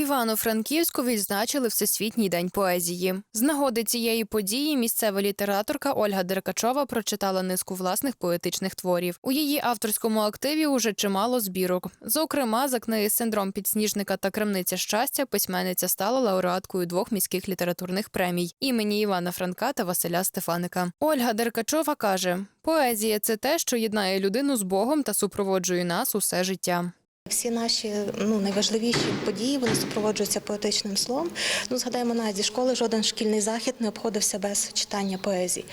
Івано-Франківську відзначили Всесвітній день поезії. З нагоди цієї події місцева літераторка Ольга Деркачова прочитала низку власних поетичних творів. У її авторському активі уже чимало збірок. Зокрема, за книги Синдром підсніжника та Крамниця щастя письменниця стала лауреаткою двох міських літературних премій імені Івана Франка та Василя Стефаника. Ольга Деркачова каже: поезія це те, що єднає людину з Богом та супроводжує нас усе життя. Всі наші ну найважливіші події вони супроводжуються поетичним словом. Ну згадаємо навіть зі школи жоден шкільний захід не обходився без читання поезії.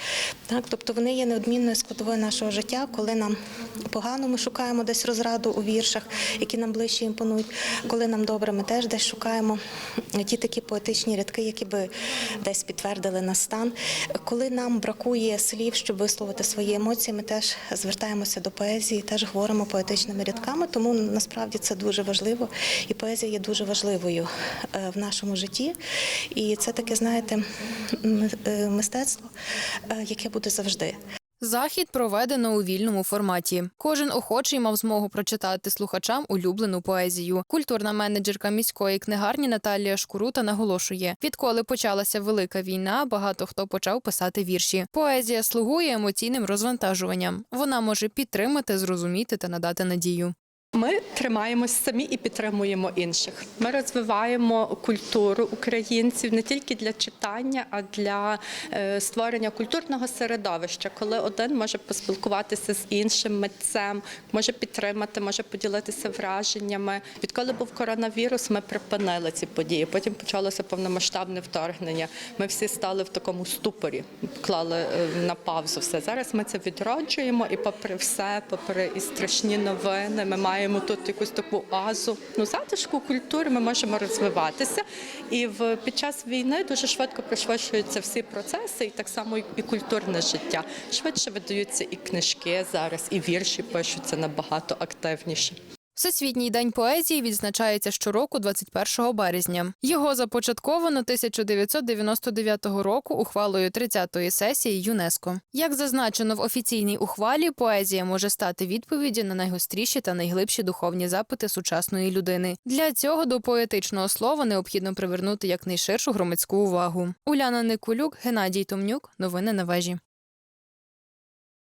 Так, тобто вони є неодмінною складовою нашого життя. Коли нам погано, ми шукаємо десь розраду у віршах, які нам ближче імпонують. Коли нам добре, ми теж десь шукаємо ті такі поетичні рядки, які би десь підтвердили наш стан. Коли нам бракує слів, щоб висловити свої емоції, ми теж звертаємося до поезії, теж говоримо поетичними рядками. Тому насправді це дуже важливо, і поезія є дуже важливою е, в нашому житті. І це таке, знаєте, е, мистецтво, е, яке буде завжди. Захід проведено у вільному форматі. Кожен охочий мав змогу прочитати слухачам улюблену поезію. Культурна менеджерка міської книгарні Наталія Шкурута наголошує: відколи почалася велика війна, багато хто почав писати вірші. Поезія слугує емоційним розвантажуванням. Вона може підтримати, зрозуміти та надати надію. Ми тримаємось самі і підтримуємо інших. Ми розвиваємо культуру українців не тільки для читання, а для е, створення культурного середовища, коли один може поспілкуватися з іншим митцем, може підтримати, може поділитися враженнями. Відколи був коронавірус, ми припинили ці події. Потім почалося повномасштабне вторгнення. Ми всі стали в такому ступорі, клали е, на паузу все. Зараз ми це відроджуємо, і попри все, попри і страшні новини, ми маємо тут якусь таку азу. Ну, затишку культури ми можемо розвиватися. І в під час війни дуже швидко пришвидшуються всі процеси, і так само і культурне життя. Швидше видаються і книжки зараз, і вірші пишуться набагато активніше. Всесвітній день поезії відзначається щороку 21 березня. Його започатковано 1999 року ухвалою 30-ї сесії ЮНЕСКО. Як зазначено в офіційній ухвалі, поезія може стати відповіддю на найгостріші та найглибші духовні запити сучасної людини. Для цього до поетичного слова необхідно привернути якнайширшу громадську увагу. Уляна Никулюк, Геннадій Томнюк. Новини на вежі.